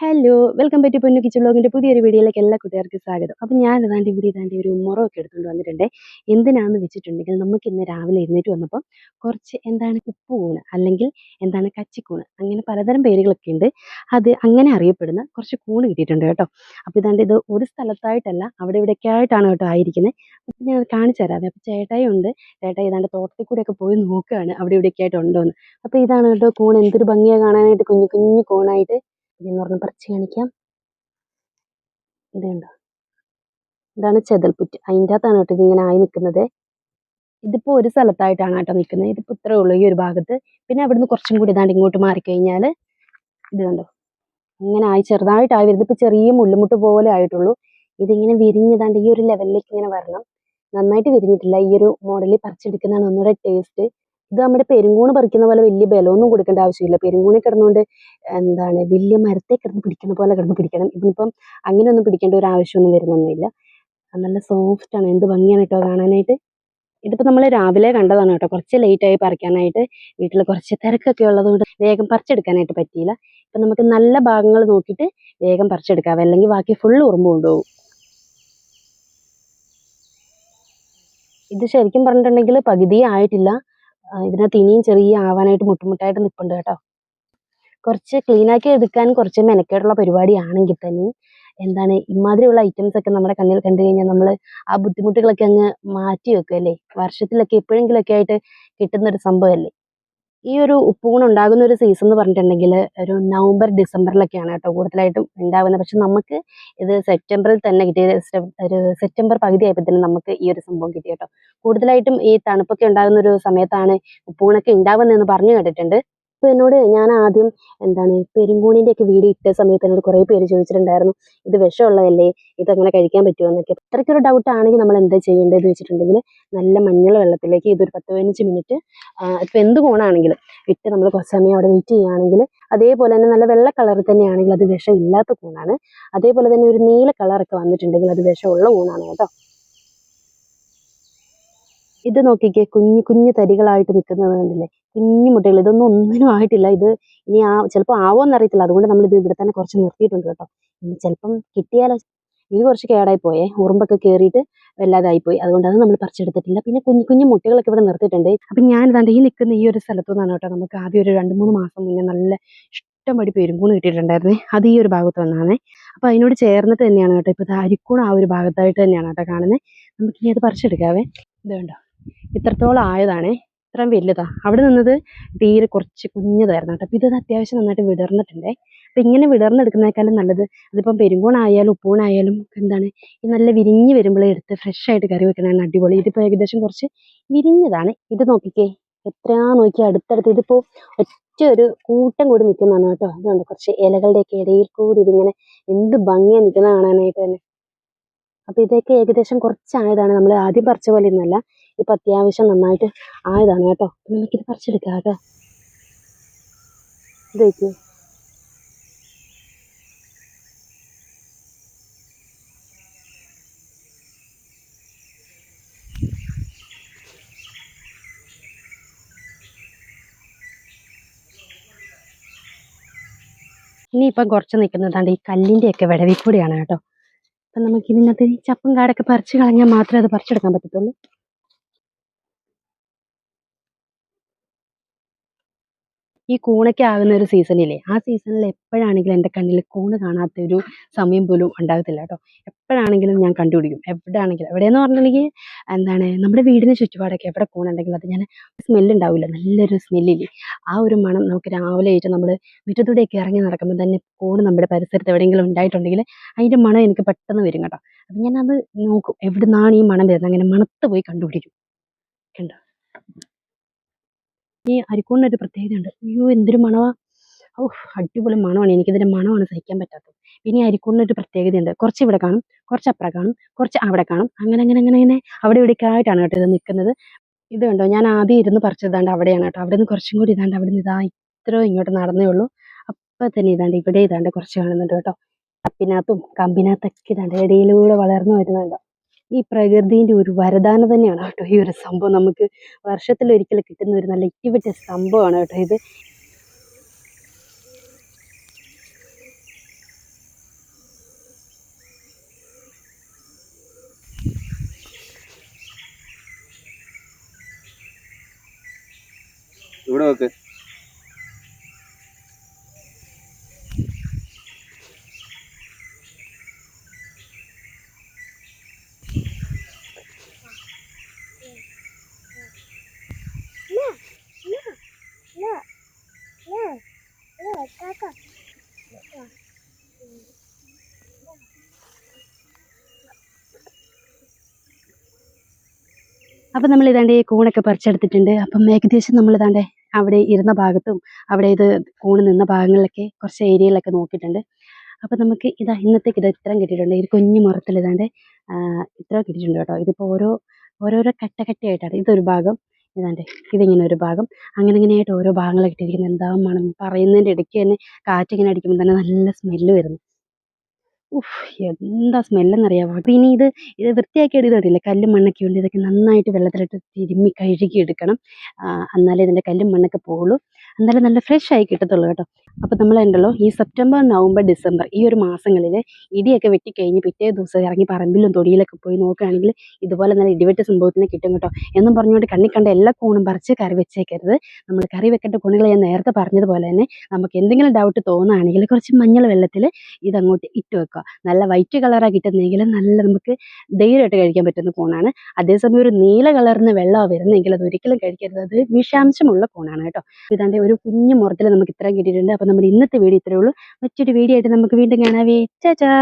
Hello welcome to Ponnu kitchen ബ്ലോഗിന്റെ പുതിയൊരു വീഡിയോയിലേക്ക് എല്ലാ കൂട്ടുകാർക്കും സ്വാഗതം. അപ്പം ഞാൻ ഇതാണ്ട് ഇവിടെ ഇതാണ്ട് ഒരു മുറമൊക്കെ എടുത്തുകൊണ്ട് വന്നിട്ടുണ്ട്. എന്തിനാന്ന് വെച്ചിട്ടുണ്ടെങ്കിൽ നമുക്ക് ഇന്ന് രാവിലെ എഴുന്നേറ്റ് വന്നപ്പം കുറച്ച് എന്താണ് ഉപ്പുകൂണ് അല്ലെങ്കിൽ എന്താണ് കച്ചിക്കൂണ് അങ്ങനെ പലതരം പേരുകളൊക്കെ ഉണ്ട്. അത് അങ്ങനെ അറിയപ്പെടുന്ന കുറച്ച് കൂണ് കിട്ടിയിട്ടുണ്ട് കേട്ടോ. അപ്പോൾ ഇതാണ്ട് ഇത് ഒരു സ്ഥലത്തായിട്ടല്ല അവിടെ ഇവിടെയൊക്കെ ആയിട്ടാണ് കേട്ടോ ആയിരിക്കുന്നത് അപ്പം ഞാൻ അത് കാണിച്ചു തരാം. അപ്പോൾ ചേട്ടായി ഉണ്ട്. ചേട്ടായി ഏതാണ്ട് തോട്ടത്തിൽ കൂടെയൊക്കെ പോയി നോക്കുകയാണ് അവിടെ ഇവിടെയൊക്കെ ആയിട്ട് ഉണ്ടോ എന്ന് അപ്പോൾ ഇതാണ് കേട്ടോ കൂൺ എന്തൊരു ഭംഗിയാണ് കാണാനായിട്ട് കുഞ്ഞു കുഞ്ഞു കൂണായിട്ട്. ഞാൻ പറഞ്ഞ പറിച്ച് കാണിക്കാം. ഇത് കണ്ടോ? ഇതാണ് ചെതൽപ്പുറ്റ് അതിന്റെ അകത്താണ് കേട്ടോ ഇതിങ്ങനെ ആയി നിൽക്കുന്നത് ഇതിപ്പോൾ ഒരു സ്ഥലത്തായിട്ടാണ് കേട്ടോ നിൽക്കുന്നത് ഇതിപ്പോൾ ഇത്രേ ഉള്ളൂ ഈ ഒരു ഭാഗത്ത്. പിന്നെ അവിടുന്ന് കുറച്ചും കൂടി ഇതാണ്ട് ഇങ്ങോട്ട് മാറിക്കഴിഞ്ഞാൽ ഇത് കണ്ടോ? ഇങ്ങനെ ആയി ചെറുതായിട്ടായി വരുന്നത്. ഇപ്പോൾ ചെറിയ മുള്ളുമുട്ട് പോലെ ആയിട്ടുള്ളൂ. ഇതിങ്ങനെ വിരിഞ്ഞതാണ്ട് ഈ ഒരു ലെവലിലേക്ക് ഇങ്ങനെ വരണം. നന്നായിട്ട് വിരിഞ്ഞിട്ടില്ല. ഈ ഒരു മോഡലിൽ പറിച്ചെടുക്കുന്നതാണ് ഒന്നുകൂടെ ടേസ്റ്റ് ഇത് നമ്മുടെ പെരുങ്കൂണ് പറിക്കുന്ന പോലെ വലിയ ബലമൊന്നും കൊടുക്കേണ്ട ആവശ്യമില്ല. പെരുങ്ങൂണി കിടന്നുകൊണ്ട് എന്താണ് വലിയ മരത്തെ കിടന്ന് പിടിക്കുന്ന പോലെ കിടന്ന് പിടിക്കണം. ഇതിനിപ്പം അങ്ങനെയൊന്നും പിടിക്കേണ്ട ഒരു ആവശ്യമൊന്നും വരുന്നൊന്നുമില്ല. നല്ല സോഫ്റ്റ് ആണ്. എന്ത് ഭംഗിയാണ് കേട്ടോ കാണാനായിട്ട്. ഇതിപ്പോൾ നമ്മൾ രാവിലെ കണ്ടതാണ് കേട്ടോ. കുറച്ച് ലേറ്റായി പറിക്കാനായിട്ട് വീട്ടിൽ കുറച്ച് തിരക്കൊക്കെ ഉള്ളതുകൊണ്ട് വേഗം പറിച്ചെടുക്കാനായിട്ട് പറ്റിയില്ല. ഇപ്പം നമുക്ക് നല്ല ഭാഗങ്ങൾ നോക്കിയിട്ട് വേഗം പറിച്ചെടുക്കാം. അല്ലെങ്കിൽ ബാക്കി ഫുള്ള് ഉറുമ്പ് കൊണ്ടുപോകും. ഇത് ശരിക്കും പറഞ്ഞിട്ടുണ്ടെങ്കിൽ പകുതി ആയിട്ടില്ല. ആ, ഇതിനകത്ത് ഇനിയും ചെറിയ ആവാനായിട്ട് മുട്ടുമുട്ടായിട്ട് നിൽപ്പുണ്ട് കേട്ടോ. കുറച്ച് ക്ലീൻ ആക്കി എടുക്കാൻ കുറച്ച് മെനക്കേടുള്ള പരിപാടിയാണെങ്കിൽ തന്നെ എന്താണ് ഇമാതിരിയുള്ള ഐറ്റംസ് ഒക്കെ നമ്മുടെ കണ്ണിൽ കണ്ടു കഴിഞ്ഞാൽ നമ്മൾ ആ ബുദ്ധിമുട്ടുകളൊക്കെ അങ്ങ് മാറ്റി വെക്കും അല്ലേ? വർഷത്തിലൊക്കെ എപ്പോഴെങ്കിലുമൊക്കെ ആയിട്ട് കിട്ടുന്ന ഒരു സംഭവമല്ലേ? ഈ ഒരു ഉപ്പൂൺ ഉണ്ടാകുന്ന ഒരു സീസൺ എന്ന് പറഞ്ഞിട്ടുണ്ടെങ്കിൽ ഒരു നവംബർ ഡിസംബറിലൊക്കെയാണ് കേട്ടോ കൂടുതലായിട്ടും ഉണ്ടാകുന്നത്. പക്ഷെ നമുക്ക് ഇത് സെപ്റ്റംബറിൽ തന്നെ കിട്ടിയത് ഒരു സെപ്റ്റംബർ പകുതി ആയപ്പോൾ നമുക്ക് ഈ ഒരു സംഭവം കിട്ടി കേട്ടോ. കൂടുതലായിട്ടും ഈ തണുപ്പൊക്കെ ഉണ്ടാകുന്ന ഒരു സമയത്താണ് ഉപ്പൂണൊക്കെ ഉണ്ടാകുന്നതെന്ന് പറഞ്ഞു കേട്ടിട്ടുണ്ട്. അപ്പോൾ എന്നോട് ഞാൻ ആദ്യം എന്താണ് പെരുങ്കൂണിന്റെ ഒക്കെ വീട് ഇട്ട സമയത്ത് എന്നോട് കുറേ പേര് ചോദിച്ചിട്ടുണ്ടായിരുന്നു ഇത് വിഷമുള്ളതല്ലേ? ഇതങ്ങനെ കഴിക്കാൻ പറ്റുമോ? എന്നൊക്കെ. അത്രയ്ക്കൊരു ഡൗട്ട് ആണെങ്കിൽ നമ്മൾ എന്താ ചെയ്യേണ്ടതെന്ന് വെച്ചിട്ടുണ്ടെങ്കിൽ നല്ല മഞ്ഞൾ വെള്ളത്തിലേക്ക് ഇതൊരു പത്ത് പതിനഞ്ച് മിനിറ്റ് ഇപ്പോൾ എന്ത് കോണാണെങ്കിലും ഇട്ട് നമ്മൾ കുറച്ച് സമയം അവിടെ വെയിറ്റ് ചെയ്യുകയാണെങ്കിൽ അതേപോലെ തന്നെ നല്ല വെള്ള കളറിൽ തന്നെയാണെങ്കിൽ അത് വിഷമില്ലാത്ത കൂണാണ്. അതേപോലെ തന്നെ ഒരു നീല കളറൊക്കെ വന്നിട്ടുണ്ടെങ്കിൽ അത് വിഷമുള്ള കൂണാണ് കേട്ടോ. ഇത് നോക്കിക്കേ കുഞ്ഞു കുഞ്ഞു തരികളായിട്ട് നിൽക്കുന്നത് കണ്ടില്ലേ? കുഞ്ഞു മുട്ടകൾ ഇതൊന്നും ഒന്നിനും ആയിട്ടില്ല. ഇത് ഇനി ആ ചിലപ്പോൾ ആവോന്ന് അറിയത്തില്ല. അതുകൊണ്ട് നമ്മൾ ഇത് ഇവിടെ തന്നെ കുറച്ച് നിർത്തിയിട്ടുണ്ട് കേട്ടോ. ഇനി ചിലപ്പം കിട്ടിയാലോ. ഇത് കുറച്ച് കേടായി പോയേ ഉറുമ്പൊക്കെ കയറിയിട്ട് വല്ലാതായി പോയി അതുകൊണ്ട് അത് നമ്മൾ പറിച്ചെടുത്തിട്ടില്ല. പിന്നെ കുഞ്ഞു കുഞ്ഞു മുട്ടകളൊക്കെ ഇവിടെ നിർത്തിയിട്ടുണ്ട്. അപ്പം ഞാൻ ഇതാണ്ട് ഈ നിൽക്കുന്ന ഈ ഒരു സ്ഥലത്തു നിന്നാണ് കേട്ടോ നമുക്ക് ആദ്യം ഒരു രണ്ട് മൂന്ന് മാസം മുന്നേ നല്ല ഇഷ്ടംപടി പെരുങ്കൂണ് കിട്ടിയിട്ടുണ്ടായിരുന്നേ. അത് ഈ ഒരു ഭാഗത്ത് വന്നാണേ. അപ്പോൾ അതിനോട് ചേർന്നിട്ട് തന്നെയാണ് കേട്ടോ. ഇപ്പോൾ അരിക്കൂൺ ആ ഒരു ഭാഗത്തായിട്ട് തന്നെയാണ് കേട്ടോ കാണുന്നത് നമുക്കിനി അത് പറിച്ചെടുക്കാവേ. ഇത് കണ്ടോ? ഇത്രത്തോളം ആയതാണേ. ഇത്രയും വലുതാ. അവിടെ നിന്നത് തീരെ കുറച്ച് കുഞ്ഞതായിരുന്നു കേട്ടോ. അപ്പോൾ ഇത് അത്യാവശ്യം നന്നായിട്ട് വിടർന്നിട്ടുണ്ടേ. അപ്പം ഇങ്ങനെ വിടർന്നെടുക്കുന്നതിനേക്കാളും നല്ലത് അതിപ്പം പെരുങ്കൂണായാലും ഉപ്പൂണായാലും എന്താണ് ഈ നല്ല വിരിഞ്ഞ് വരുമ്പോഴേ എടുത്ത് ഫ്രഷ് ആയിട്ട് കറി വെക്കണതാണ് അടിപൊളി. ഇതിപ്പോൾ ഏകദേശം കുറച്ച് വിരിഞ്ഞതാണ്. ഇത് നോക്കിക്കേ എത്രയാ നോക്കി അടുത്തടുത്ത്. ഇതിപ്പോൾ ഒറ്റ ഒരു കൂട്ടം കൂടി നിൽക്കുന്നതാണ് കേട്ടോ. അതുകൊണ്ട് കുറച്ച് ഇലകളുടെയൊക്കെ ഇടയിൽ കൂടി ഇതിങ്ങനെ എന്ത് ഭംഗിയാണ് നിൽക്കുന്നത് കാണാനായിട്ട് തന്നെ. അപ്പോൾ ഇതൊക്കെ ഏകദേശം കുറച്ചായതാണ്. നമ്മൾ ആദ്യം പറിച്ച പോലെ ഒന്നുമല്ല. ഇപ്പം അത്യാവശ്യം നന്നായിട്ട് ആയതാണ് കേട്ടോ. നമുക്കിത് പറിച്ചെടുക്കാം കേട്ടോ. ഇത് വയ്ക്കൂ ഇനിയിപ്പം കുറച്ച് നിൽക്കുന്നതാണ്ട് ഈ കല്ലിന്റെയൊക്കെ വിടവിൽ കൂടിയാണ് കേട്ടോ. അപ്പം നമുക്ക് ഈ ചപ്പും കാടൊക്കെ പറിച്ച് കളഞ്ഞാൽ മാത്രമേ അത് പറിച്ചെടുക്കാൻ പറ്റത്തുള്ളൂ. ഈ കൂണൊക്കെ ആകുന്ന ഒരു സീസണില്ലേ ആ സീസണിൽ എപ്പോഴാണെങ്കിലും എന്റെ കണ്ണിൽ കൂണ് കാണാത്ത ഒരു സമയം പോലും ഉണ്ടാകത്തില്ല കേട്ടോ. എപ്പോഴാണെങ്കിലും ഞാൻ കണ്ടുപിടിക്കും. എവിടെ ആണെങ്കിലും എവിടെയെന്ന് പറഞ്ഞിട്ടുണ്ടെങ്കിൽ എന്താണ് നമ്മുടെ വീടിന് ചുറ്റുപാടൊക്കെ എവിടെ കൂണുണ്ടെങ്കിലും അത് ഞാൻ സ്മെല്ല് ഉണ്ടാവില്ല നല്ലൊരു സ്മെല്ലില്ലേ? ആ ഒരു മണം നമുക്ക് രാവിലെ ആയിട്ട് നമ്മൾ മുറ്റത്തൂടെയൊക്കെ ഇറങ്ങി നടക്കുമ്പോൾ തന്നെ കൂണ് നമ്മുടെ പരിസരത്ത് എവിടെയെങ്കിലും ഉണ്ടായിട്ടുണ്ടെങ്കിൽ അതിന്റെ മണം എനിക്ക് പെട്ടെന്ന് വരും കേട്ടോ. അപ്പം ഞാനത് നോക്കും. എവിടുന്നാണ് ഈ മണം വരുന്നത്? അങ്ങനെ മണത്ത് പോയി കണ്ടുപിടിക്കും. കണ്ടോ? ഈ അരിക്കൂണിനൊരു പ്രത്യേകതയുണ്ട്. അയ്യോ എന്തൊരു മണമാ. ഓ അടിപൊളി മണമാണ്. എനിക്കിതിന്റെ മണമാണ് സഹിക്കാൻ പറ്റാത്തത്. പിന്നെ ഈ ഒരു പ്രത്യേകതയുണ്ട്. കുറച്ച് ഇവിടെ കാണും കുറച്ച് അപ്പുറം കാണും കുറച്ച് അവിടെ കാണും. അങ്ങനെ അങ്ങനെ അങ്ങനെ അങ്ങനെ അവിടെ ഇവിടെയൊക്കെ ആയിട്ടാണ് കേട്ടോ ഇത് നിൽക്കുന്നത്. ഇത് കണ്ടോ? ഞാൻ ആദ്യം ഇരുന്ന് പറിച്ചതാണ്ട് അവിടെയാണ് കേട്ടോ. അവിടെ നിന്ന് കുറച്ചും കൂടി ഇതാണ്ട് അവിടെ നിന്ന് ഇതാ ഇത്രയും ഇങ്ങോട്ട് നടന്നേ ഉള്ളൂ. അപ്പം തന്നെ ഇതാണ്ട് ഇവിടെ ഇതാണ്ട് കുറച്ച് കാണുന്നുണ്ട് കേട്ടോ. കപ്പിനകത്തും കമ്പിനകത്തൊക്കെ ഇതാണ്ട് ഇടയിലൂടെ വളർന്നു വരുന്നുണ്ട്. ഈ പ്രകൃതിന്റെ ഒരു വരദാനം തന്നെയാണ് കേട്ടോ ഈ ഒരു സംഭവം. നമുക്ക് വർഷത്തിലൊരിക്കൽ കിട്ടുന്ന ഒരു നല്ല ഇറ്റിവിറ്റ സംഭവമാണ് കേട്ടോ ഇത്. ഇവിടെ നോക്ക്. അപ്പം നമ്മൾ ഇതാണ്ട് ഈ കൂണൊക്കെ പറിച്ചെടുത്തിട്ടുണ്ട്. അപ്പം ഏകദേശം നമ്മൾ ഇതാണ്ട് അവിടെ ഇരുന്ന ഭാഗത്തും അവിടെ ഇത് കൂണ് നിന്ന ഭാഗങ്ങളിലൊക്കെ കുറച്ച് ഏരിയയിലൊക്കെ നോക്കിയിട്ടുണ്ട്. അപ്പം നമുക്ക് ഇതാ ഇന്നത്തേക്ക് ഇത് ഇത്രയും കിട്ടിയിട്ടുണ്ട്. ഒരു കുഞ്ഞു മുറത്തിൽ ഇതാണ്ട് ഇത്ര കിട്ടിയിട്ടുണ്ട് കേട്ടോ. ഇതിപ്പോൾ ഓരോ ഓരോരോ കട്ട കട്ടയായിട്ടാണ് ഇതൊരു ഭാഗം ഇതാണ്ട് ഇതിങ്ങനെ ഒരു ഭാഗം. അങ്ങനെ ഇങ്ങനെയായിട്ട് ഓരോ ഭാഗങ്ങൾ കിട്ടിയിരിക്കുന്നത് എന്താ മണം? പറയുന്നതിന്റെ ഇടയ്ക്ക് തന്നെ കാറ്റിങ്ങനെ അടിക്കുമ്പോൾ തന്നെ നല്ല സ്മെല്ല് വരുന്നു. ഉഫ് എന്താ സ്മെല്ലെന്നറിയാമോ അപ്പം ഇനി ഇത് ഇത് വൃത്തിയാക്കി എടുത്തിട്ടില്ല കല്ലും മണ്ണൊക്കെ ഉണ്ട് ഇതൊക്കെ നന്നായിട്ട് വെള്ളത്തിലിട്ട് തിരുമ്മി കഴുകി എടുക്കണം ആ, എന്നാലേ ഇതിന്റെ കല്ലും മണ്ണൊക്കെ പോകുള്ളൂ എന്നാലേ നല്ല ഫ്രഷ് ആയി കിട്ടത്തുള്ളൂ കേട്ടോ. അപ്പോൾ നമ്മളുണ്ടല്ലോ ഈ സെപ്റ്റംബർ നവംബർ ഡിസംബർ ഈ ഒരു മാസങ്ങളിൽ ഇടിയൊക്കെ വെട്ടിക്കഴിഞ്ഞ് പിറ്റേ ദിവസം ഇറങ്ങി പറമ്പിലും തൊടിയിലൊക്കെ പോയി നോക്കുകയാണെങ്കിൽ ഇതുപോലെ നല്ല ഇടിവെട്ട് സംഭവത്തിന് കിട്ടും കേട്ടോ. എന്നും പറഞ്ഞുകൊണ്ട് കണ്ണി കണ്ട എല്ലാ കൂണും പറിച്ച് കറി വെച്ചേക്കരുത്. നമ്മൾ കറി വെക്കേണ്ട കൂണുകൾ ഞാൻ നേരത്തെ പറഞ്ഞതുപോലെ തന്നെ നമുക്ക് എന്തെങ്കിലും ഡൗട്ട് തോന്നുകയാണെങ്കിൽ കുറച്ച് മഞ്ഞൾ വെള്ളത്തിൽ ഇതങ്ങോട്ട് ഇട്ട് വെക്കുക. നല്ല വൈറ്റ് കളറാണ് കിട്ടുന്നതെങ്കിൽ നല്ല നമുക്ക് ധൈര്യമായിട്ട് കഴിക്കാൻ പറ്റുന്ന കൂണാണ്. അതേസമയം ഒരു നീല കളറിന് വെള്ളമാണ് വരുന്നതെങ്കിൽ അത് ഒരിക്കലും കഴിക്കരുത്. അത് വിഷാംശമുള്ള കൂണാണ് കേട്ടോ. ഇതാണ്ട് ഒരു കുഞ്ഞു മുറത്തിൽ നമുക്ക് ഇത്രയും കിട്ടിയിട്ടുണ്ട്. അപ്പോൾ നമ്മുടെ ഇന്നത്തെ വീഡിയോ ഇത്രയേ ഉള്ളൂ. മറ്റൊരു വീഡിയോ ആയിട്ട് നമുക്ക് വീണ്ടും കാണാവേ. ചാ.